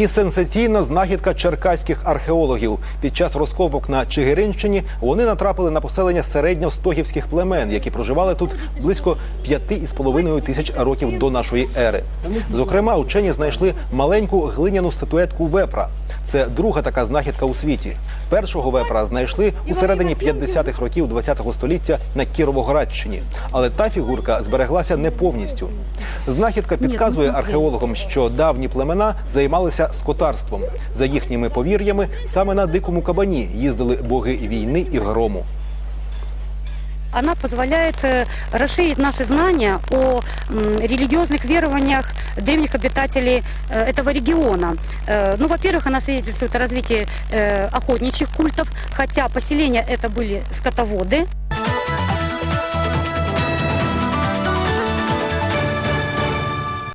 І сенсаційна знахідка черкаських археологів. Під час розкопок на Чигиринщині вони натрапили на поселення середньостогівських племен, які проживали тут близько п'яти із половиною тисяч років до нашої ери. Зокрема, учені знайшли маленьку глиняну статуетку вепра. Це друга така знахідка у світі. Першого вепра знайшли у середині 50-х років ХХ століття на Кіровоградщині, але та фігурка збереглася не повністю. Знахідка підказує археологам, що давні племена займалися скотарством. За їхніми повір'ями, саме на дикому кабані їздили боги війни і грому. Она позволяет э, расширить наши знания о м, религиозных верованиях древних обитателей э, этого региона. Э, Ну, во-первых, она свидетельствует о развитии э, охотничьих культов, хотя поселения это были скотоводы.